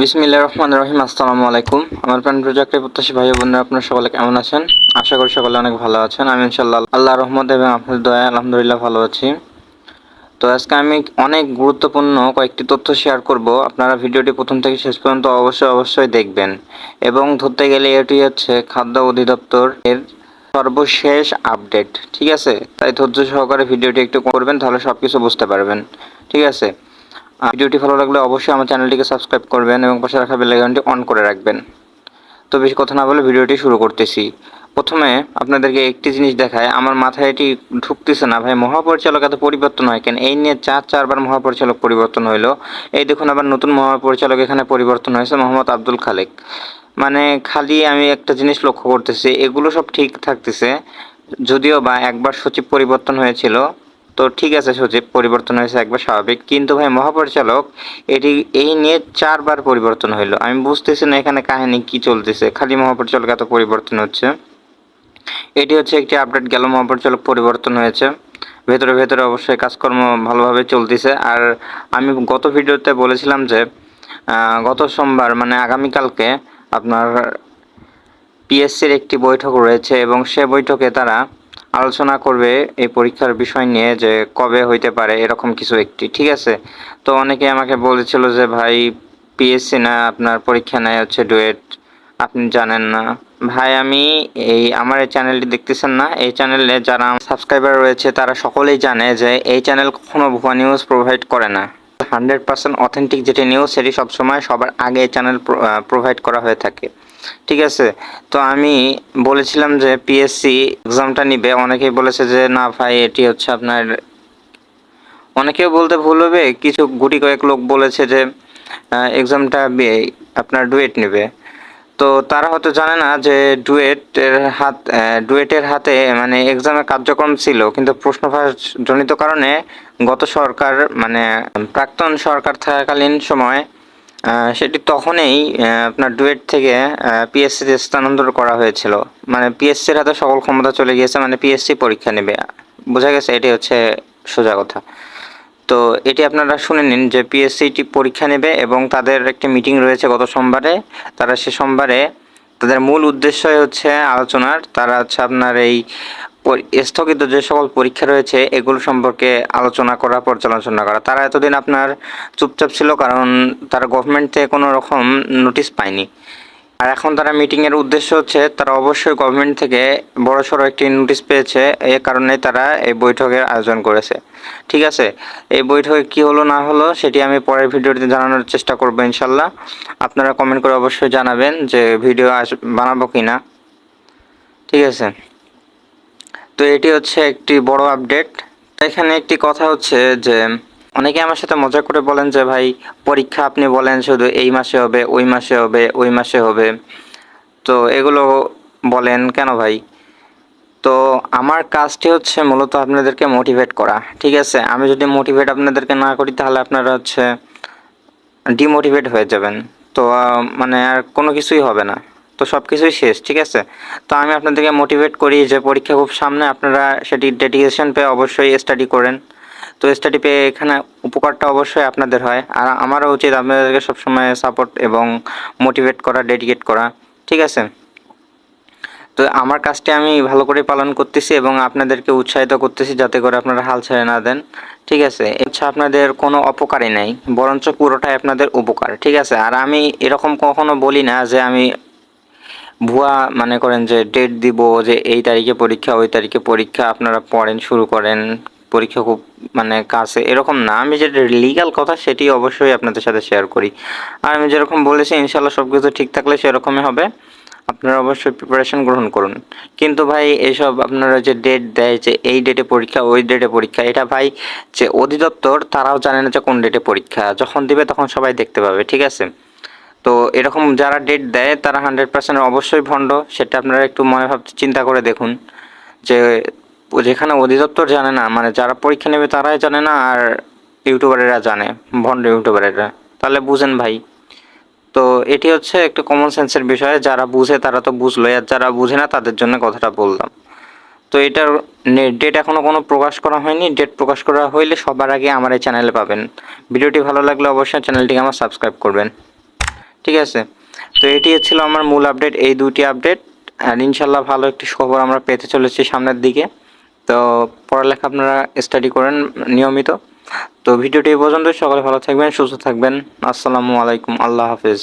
বিসমিল্লা রহমান রহিম, আসসালামু আলাইকুম। আমার প্রাণ প্রজাকের প্রত্যাশী ভাই বোনেরা, আপনারা সকলে কেমন আছেন? আশা করি সকলে অনেক ভালো আছেন। আমি ইনশাল্লাহ আল্লাহ রহমত এবং আপনাদের দয়া আলহামদুলিল্লাহ ভালো আছি। তো আজকে আমি অনেক গুরুত্বপূর্ণ কয়েকটি তথ্য শেয়ার করব। আপনারা ভিডিওটি প্রথম থেকে শেষ পর্যন্ত অবশ্যই অবশ্যই দেখবেন। এবং ধরতে গেলে এটি হচ্ছে খাদ্য অধিদপ্তর এর সর্বশেষ আপডেট, ঠিক আছে? তাই ধৈর্য সহকারে ভিডিওটি একটু করবেন, তাহলে সব কিছু বুঝতে পারবেন, ঠিক আছে? ভিডিওটি ভালো লাগলে অবশ্যই আমার চ্যানেলটিকে সাবস্ক্রাইব করবেন এবং পাশে রাখা বেল আইকনটি অন করে রাখবেন। তো বেশি কথা না বলে ভিডিওটি শুরু করতেছি। প্রথমে আপনাদেরকে একটি জিনিস দেখায় আমার মাথায় এটি ঢুকতেছে না। ভাই, মহাপরিচালক এত পরিবর্তন হয় কেন? এই নিয়ে চার চারবার মহাপরিচালক পরিবর্তন হইল। এই দেখুন আবার নতুন মহাপরিচালক এখানে পরিবর্তন হয়েছে, মোহাম্মদ আব্দুল খালেক। মানে খালি আমি একটা জিনিস লক্ষ্য করতেছি, এগুলো সব ঠিক থাকতেছে। যদিও বা একবার সচিব পরিবর্তন হয়েছিল তো ঠিক আছে সচিব পরিবর্তন হয়েছে একবার স্বাভাবিক। কিন্তু ভাই, মহাপরিচালক, এটি, এই নিয়ে চারবার পরিবর্তন হইল। আমি বুঝতেছি না এখানে কাহিনী কি চলতেছে। খালি মহাপরিচালক এত পরিবর্তন হচ্ছে। এটি হচ্ছে একটি আপডেট, গেল মহাপরিচালক পরিবর্তন হয়েছে। ভেতরে ভেতরে অবশ্যই কাজকর্ম ভালোভাবে চলতেছে। আর আমি গত ভিডিওতে বলেছিলাম যে গত সোমবার মানে আগামীকালকে আপনার পিএসসির একটি বৈঠক রয়েছে এবং সে বৈঠকে তারা আলোচনা করবে এই পরীক্ষার বিষয় নিয়ে যে কবে হইতে পারে এরকম কিছু একটি, ঠিক আছে? তো অনেকে আমাকে বলেছিল যে, ভাই পিএসসি না, আপনার পরীক্ষা নেয় হচ্ছে ডুয়েট, আপনি জানেন না। ভাই, আমি এই, আমার এই চ্যানেলটি দেখতেছেন না। এই চ্যানেলে যারা সাবস্ক্রাইবার রয়েছে, তারা সকলেই জানে যে, এই চ্যানেল কখনো ভুয়া নিউজ প্রোভাইড করে না। হান্ড্রেড পার্সেন্ট অথেন্টিক যেটি নিউজ সেটি সবসময় সবার আগে চ্যানেল প্রোভাইড করা হয়ে থাকে। ঠিক আছে? তো আমি বলেছিলাম যে পিএসসি এক্সামটা নিবে। অনেকেই বলেছে যে, না ভাই, এটি হচ্ছে আপনার অনেকেও বলতে ভুল হবে। কিছু গুটি কয়েক লোক বলেছে যে এক্সামটা আপনার ডুয়েট নেবে। তো তারা হয়তো জানে না যে ডুয়েটের হাত ডুয়েটের হাতে মানে এক্সামের কার্যক্রম ছিল। কিন্তু প্রশ্নফাঁস জনিত কারণে গত সরকার মানে প্রাক্তন সরকার থাকাকালীন সময় সেটি তখনই আপনার ডুয়েট থেকে পিএসসিতে স্থানান্তর করা হয়েছিল। মানে পিএসসির হাতে সকল ক্ষমতা চলে গিয়েছে মানে পিএসসি পরীক্ষা নেবে। বোঝা গেছে, এটি হচ্ছে সোজা কথা। তো এটি আপনারা শুনে নিন যে পিএসসিটি পরীক্ষা নেবে এবং তাদের একটি মিটিং রয়েছে গত সোমবারে। তারা সে সোমবারে, তাদের মূল উদ্দেশ্যই হচ্ছে আলোচনার, তারা হচ্ছে আপনার এই স্থগিত যে সকল পরীক্ষা রয়েছে, এগুলো সম্পর্কে আলোচনা করা, পর্যালোচনা করা। তারা এতদিন আপনার চুপচাপ ছিল কারণ তারা গভর্নমেন্ট থেকে কোনো রকম নোটিশ পায়নি। আর এখন তারা মিটিংয়ের উদ্দেশ্য হচ্ছে, তারা অবশ্যই গভর্নমেন্ট থেকে বড়সড় একটি নোটিশ পেয়েছে। এ কারণে তারা এই বৈঠকের আয়োজন করেছে। ঠিক আছে? এই বৈঠকে কি হলো, না হলো, সেটি আমি পরের ভিডিওতে জানানোর চেষ্টা করব ইনশাল্লাহ। আপনারা কমেন্ট করে অবশ্যই জানাবেন যে ভিডিও আস বানাবো কি না ঠিক আছে? তো এটি হচ্ছে একটি বড় আপডেট এখানে একটি কথা হচ্ছে যে, অনেকে আমার সাথে মজা করে বলেন যে, ভাই, পরীক্ষা আপনি বলেন শুধু এই মাসে হবে, ওই মাসে হবে, ওই মাসে হবে। তো এগুলো বলেন কেন ভাই? তো আমার কাজটি হচ্ছে মূলত আপনাদেরকে মোটিভেট করা, ঠিক আছে? আমি যদি মোটিভেট আপনাদেরকে না করি, তাহলে আপনারা হচ্ছে ডিমোটিভেট হয়ে যাবেন। তো মানে আর কোনো কিছুই হবে না। তো সব কিছুই শেষ, ঠিক আছে? তো আমি আপনাদেরকে মোটিভেট করি যে পরীক্ষা খুব সামনে, আপনারা সেটি ডেডিকেশন পেয়ে অবশ্যই স্টাডি করেন। তো স্টাডি পেয়ে এখানে উপকারটা অবশ্যই আপনাদের হয়। আর আমারও উচিত আপনাদেরকে সবসময় সাপোর্ট এবং মোটিভেট করা ডেডিকেট করা, ঠিক আছে? তো আমার কাজটি আমি ভালো করে পালন করতেছি এবং আপনাদেরকে উৎসাহিত করতেছি যাতে করে আপনারা হাল ছেড়ে না দেন, ঠিক আছে? হচ্ছে আপনাদের কোনো অপকারই নাই, বরঞ্চ পুরোটাই আপনাদের উপকার, ঠিক আছে? আর আমি এরকম কখনো বলি না যে আমি ভুয়া মানে করেন যে ডেট দিব যে এই তারিখে পরীক্ষা, ওই তারিখে পরীক্ষা, আপনারা পড়েন, শুরু করেন, পরীক্ষা খুব মানে কাছে, এরকম না। আমি যেটা লিগাল কথা সেটি অবশ্যই আপনাদের সাথে শেয়ার করি। আর আমি যেরকম বলেছি ইনশাল্লাহ সব কিছু ঠিক থাকলে সেরকমই হবে। আপনারা অবশ্যই প্রিপারেশন গ্রহণ করুন। কিন্তু ভাই, এসব আপনারা যে ডেট দেয়, যে এই ডেটে পরীক্ষা, ওই ডেটে পরীক্ষা, এটা ভাই যে অধিদপ্তর, তারাও জানে না যে কোন ডেটে পরীক্ষা। যখন দিবে, তখন সবাই দেখতে পাবে, ঠিক আছে? তো এরকম যারা ডেট দেয়, তারা হান্ড্রেড পার্সেন্ট অবশ্যই ভণ্ড। সেটা আপনারা একটু মনে ভাব, চিন্তা করে দেখুন। যে যেখানে অধিদপ্তর জানে না মানে যারা পরীক্ষা নেবে তারাই জানে না, আর ইউটিউবারেরা জানে, ভণ্ড ইউটিউবারেরা। তাহলে বুঝেন ভাই। তো এটি হচ্ছে একটু কমন সেন্সের বিষয়। যারা বুঝে তারা তো বুঝলোই আর যারা বুঝে না তাদের জন্য কথাটা বললাম। তো এটার ডেট এখনও কোনো প্রকাশ করা হয়নি। ডেট প্রকাশ করা হইলে সবার আগে আমার এই চ্যানেলে পাবেন। ভিডিওটি ভালো লাগলে অবশ্যই চ্যানেলটিকে আমার সাবস্ক্রাইব করবেন। ঠিক আছে? তো এটি ছিল আমার মূল আপডেট এই দুটি আপডেট আর ইনশাল্লাহ ভালো একটি খবর আমরা পেতে চলেছি সামনের দিকে। তো পড়ালেখা আপনারা স্টাডি করেন নিয়মিত। তো ভিডিওটি এই পর্যন্ত সকালে ভালো থাকবেন, সুস্থ থাকবেন। আসসালামু আলাইকুম, আল্লাহ হাফেজ।